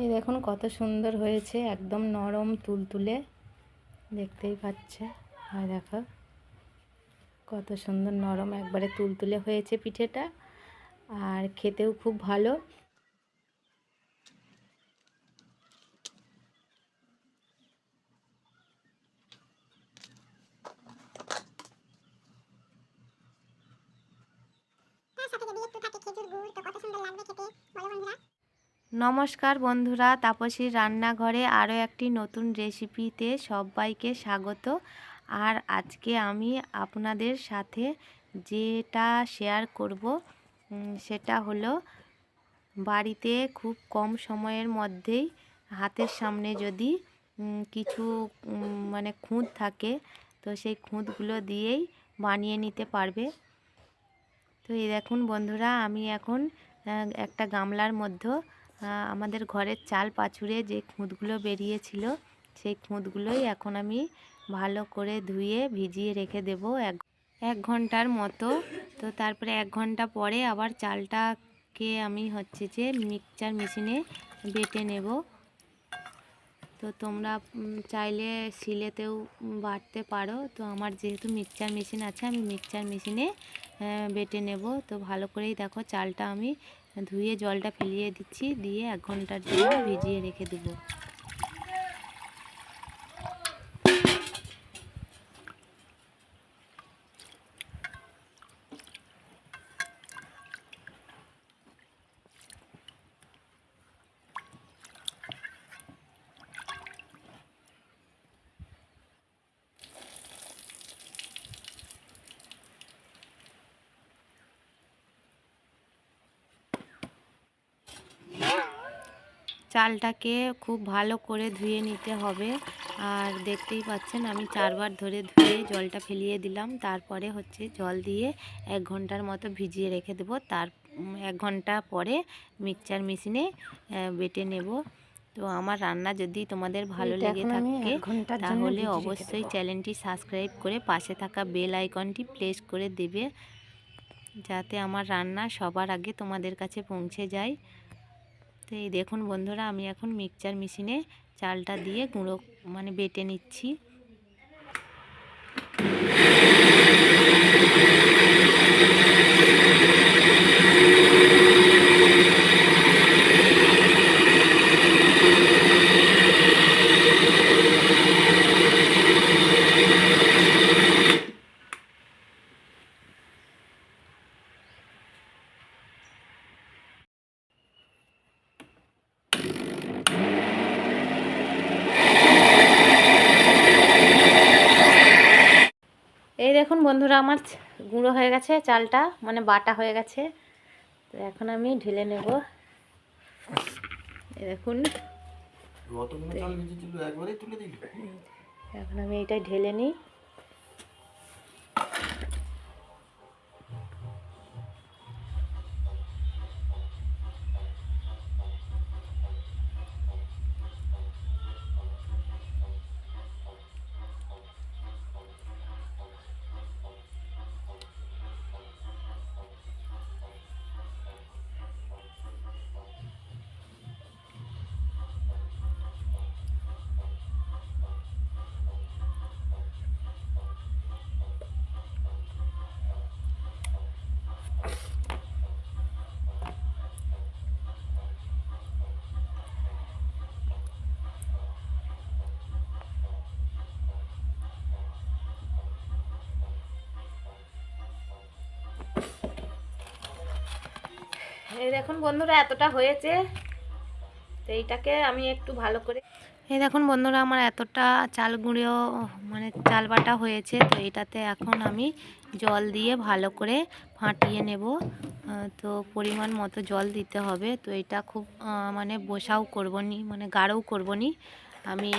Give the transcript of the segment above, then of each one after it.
এই দেখুন কত সুন্দর হয়েছে, একদম নরম তুলতুলে, দেখতেই পাচ্ছে। হয় দেখো, কত সুন্দর নরম একবারে তুলতুলে হয়েছে পিঠেটা, আর খেতেও খুব ভালো। থাকে খেজুর গুড়, তো কত সুন্দর লাগবে খেতে, বলো বন্ধুরা। নমস্কার বন্ধুরা, তাপসীর রান্নাঘরে আরও একটি নতুন রেসিপিতে সবাইকে স্বাগত। আর আজকে আমি আপনাদের সাথে যেটা শেয়ার করব সেটা হলো বাড়িতে খুব কম সময়ের মধ্যেই হাতের সামনে যদি কিছু মানে খুঁত থাকে, তো সেই খুঁতগুলো দিয়েই বানিয়ে নিতে পারবে। তো এই দেখুন বন্ধুরা, আমি এখন একটা গামলার মধ্যে আমাদের ঘরের চাল পাছুরে যে খুঁতগুলো বেরিয়েছিল, সেই খুঁতগুলোই এখন আমি ভালো করে ধুয়ে ভিজিয়ে রেখে দেব এক এক ঘণ্টার মতো। তো তারপরে এক ঘণ্টা পরে আবার চালটাকে আমি হচ্ছে যে মিক্সচার মেশিনে বেটে নেব। তো তোমরা চাইলে শিলেতেও বাটতে পারো। তো আমার যেহেতু মিক্সচার মেশিন আছে, আমি মিক্সচার মেশিনে বেটে নেব। তো ভালো করেই দেখো চালটা আমি ধুয়ে জলটা ফেলিয়ে দিচ্ছি দিয়ে এক ঘণ্টার জন্য ভিজিয়ে রেখে দেবো। চালটাকে খুব ভালো করে ধুয়ে নিতে হবে। আর দেখতেই পাচ্ছেন আমি চারবার ধরে ধুয়ে জলটা ফেলিয়ে দিলাম। তারপরে হচ্ছে জল দিয়ে এক ঘণ্টার মতো ভিজিয়ে রেখে দেবো। তার এক ঘণ্টা পরে মিক্সচার মেশিনে বেটে নেব। তো আমার রান্না যদি তোমাদের ভালো লেগে থাকে তাহলে অবশ্যই। চ্যানেলটি সাবস্ক্রাইব করে পাশে থাকা বেল আইকনটি প্রেস করে দেবে যাতে আমার রান্না সবার আগে তোমাদের কাছে পৌঁছে যায়। তো এই দেখুন বন্ধুরা আমি এখন মিক্সচার মেশিনে চালটা দিয়ে গুঁড়ো মানে বেটে নিচ্ছি। এই দেখুন বন্ধুরা আমার গুঁড়ো হয়ে গেছে চালটা মানে বাটা হয়ে গেছে। তো এখন আমি ঢেলে নেব। এই দেখুন। এখন আমি এটাই ঢেলে নিই। এই দেখুন বন্ধুরা, এতটা হয়েছে। তো এইটাকে আমি একটু ভালো করে এই দেখুন বন্ধুরা, আমার এতটা চাল গুঁড়ো মানে চাল বাটা হয়েছে, তো এটাতে এখন আমি জল দিয়ে ভালো করে ফাটিয়ে নেব। তো পরিমাণ মতো জল দিতে হবে। তো এটা খুব মানে বসাও করব নি মানে গাঢ়ও করব নি। আমি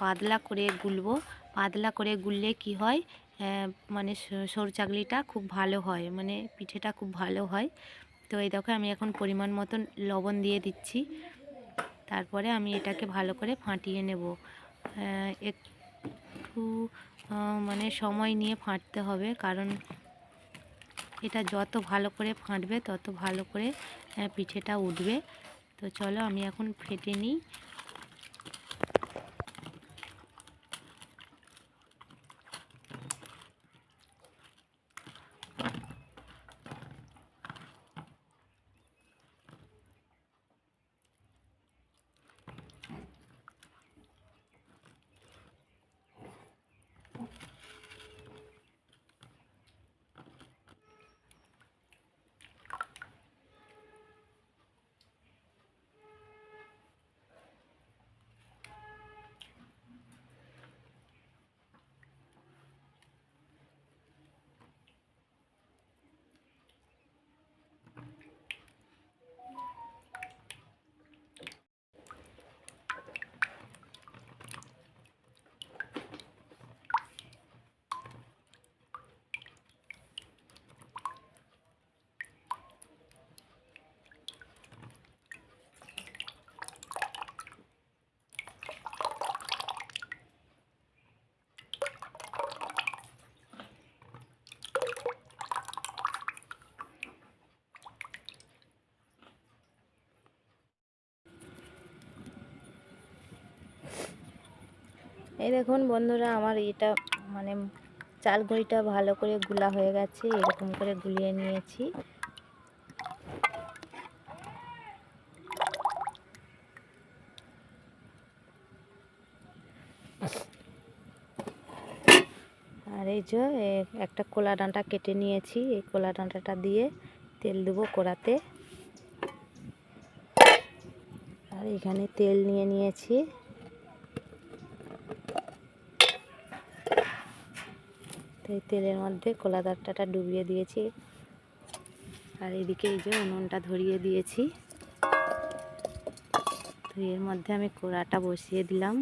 পাতলা করে গুলবো। পাতলা করে গুললে কি হয়? মানে সরু চাকলিটা খুব ভালো হয় মানে পিঠেটা খুব ভালো হয়। তো এই দেখো, আমি এখন পরিমাণ মতন লবণ দিয়ে দিচ্ছি। তারপরে আমি এটাকে ভালো করে ফাটিয়ে নেব। একটু মানে সময় নিয়ে ফাটতে হবে, কারণ এটা যত ভালো করে ফাটবে, তত ভালো করে পিঠেটা উঠবে। তো চলো, আমি এখন ফেটে নিই। এই দেখুন বন্ধুরা, আমার এটা মানে চাল গুঁড়িটা ভালো করে গুলা হয়ে গেছে, এরকম করে গুলিয়ে নিয়েছি। আর এই যে একটা কোলা ডাঁটা কেটে নিয়েছি, এই কোলা ডাঁটাটা দিয়ে তেল দেবো কড়াতে। আর এখানে তেল নিয়ে নিয়েছি। তো এই তেলের মধ্যে কলা দাঁড়টাটা ডুবিয়ে দিয়েছি। আর এদিকে এই যে উনুনটা ধরিয়ে দিয়েছি। তো এর মধ্যে আমি কোড়াটা বসিয়ে দিলাম।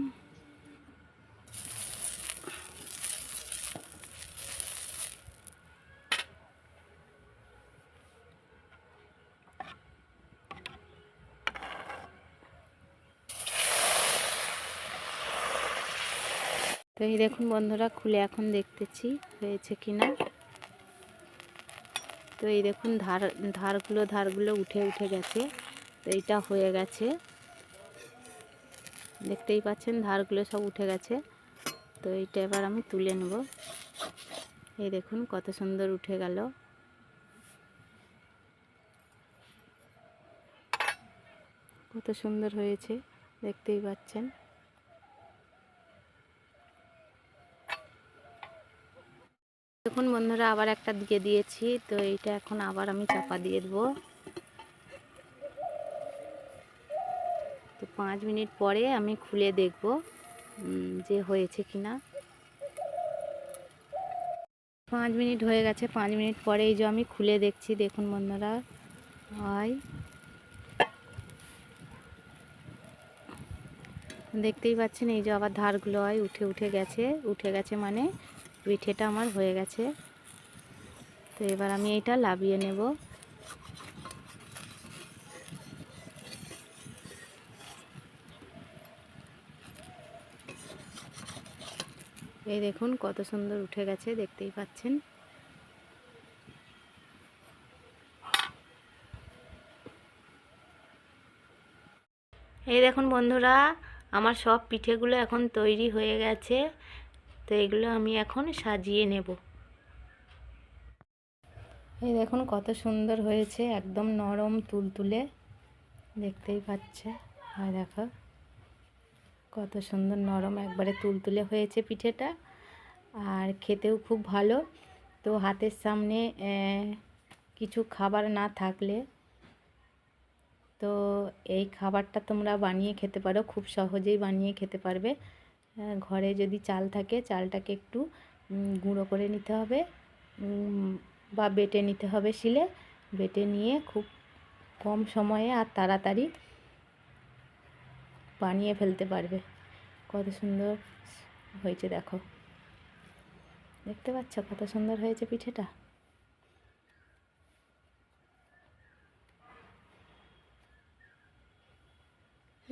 তো এই দেখুন বন্ধুরা, খুলে এখন দেখতেছি হয়েছে কিনা। তো এই দেখুন ধার, ধারগুলো ধারগুলো উঠে উঠে গেছে। তো এইটা হয়ে গেছে। দেখতেই পাচ্ছেন, ধারগুলো সব উঠে গেছে। তো এইটা এবার আমি তুলে নেব। এই দেখুন কত সুন্দর উঠে গেল। কত সুন্দর হয়েছে, দেখতেই পাচ্ছেন। দেখুন বন্ধুরা আবার একটা দিয়ে দিয়েছি, তো এইটা এখন আবার আমি চাপা দিয়ে দেবো। তো পাঁচ মিনিট পরে আমি খুলে দেখব যে হয়েছে কি না পাঁচ মিনিট হয়ে গেছে, পাঁচ মিনিট পরে এই যে আমি খুলে দেখছি, দেখুন বন্ধুরা। হয় দেখতেই পাচ্ছেন, এই যে আবার ধারগুলো হয় উঠে উঠে গেছে উঠে গেছে মানে পিঠেটা আমার হয়ে গেছে। তো এবার আমি এটা লাভিয়ে নেব। এই দেখুন কত সুন্দর উঠে গেছে, দেখতেই পাচ্ছেন। এই দেখুন বন্ধুরা, আমার সব পিঠেগুলো এখন তৈরি হয়ে গেছে। তো এগুলো আমি এখন সাজিয়ে নেব। এই দেখুন কত সুন্দর হয়েছে, একদম নরম তুলতুলে, দেখতেই পাচ্ছে। আর দেখো, কত সুন্দর নরম একবারে তুলতুলে হয়েছে পিঠেটা, আর খেতেও খুব ভালো। তো হাতের সামনে কিছু খাবার না থাকলে, তো এই খাবারটা তোমরা বানিয়ে খেতে পারো, খুব সহজেই বানিয়ে খেতে পারবে। ঘরে যদি চাল থাকে, চালটাকে একটু গুঁড়ো করে নিতে হবে। বা বেটে নিতে হবে শিলে। বেটে নিয়ে খুব কম সময়ে আর তাড়াতাড়ি বানিয়ে ফেলতে পারবে। কত সুন্দর হয়েছে, দেখো। দেখতে পাচ্ছ কত সুন্দর হয়েছে পিঠেটা?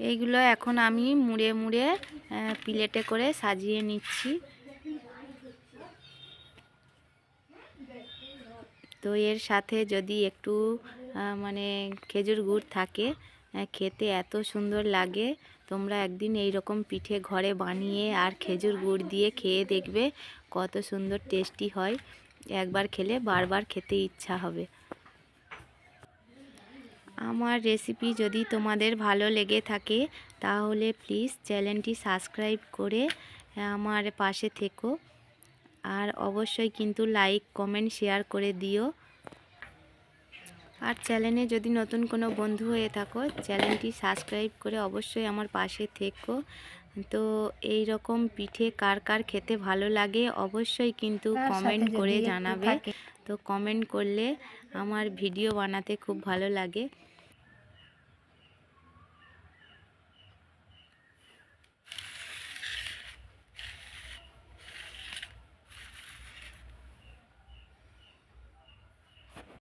এইগুলো এখন আমি মুড়ে মুড়ে প্লেটে করে সাজিয়ে নিচ্ছি। তো এর সাথে যদি একটু মানে খেজুর গুড় থাকে খেতে এত সুন্দর লাগে। তোমরা একদিন এই রকম পিঠে ঘরে বানিয়ে আর খেজুর গুড় দিয়ে খেয়ে দেখবে কত সুন্দর টেস্টি হয়। একবার খেলে বারবার খেতে ইচ্ছা হবে। আমার রেসিপি যদি তোমাদের ভালো লেগে থাকে তাহলে প্লিজ চ্যানেলটি সাবস্ক্রাইব করে আমার পাশে থেকো। আর অবশ্যই কিন্তু লাইক কমেন্ট শেয়ার করে দিও। আর চ্যানেলে যদি নতুন কোনো বন্ধু হয়ে থাকো চ্যানেলটি সাবস্ক্রাইব করে অবশ্যই আমার পাশে থেকো। তো এই রকম পিঠে কার কার খেতে ভালো লাগে অবশ্যই কিন্তু কমেন্ট করে জানাবে। তো কমেন্ট করলে আমার ভিডিও বানাতে খুব ভালো লাগে।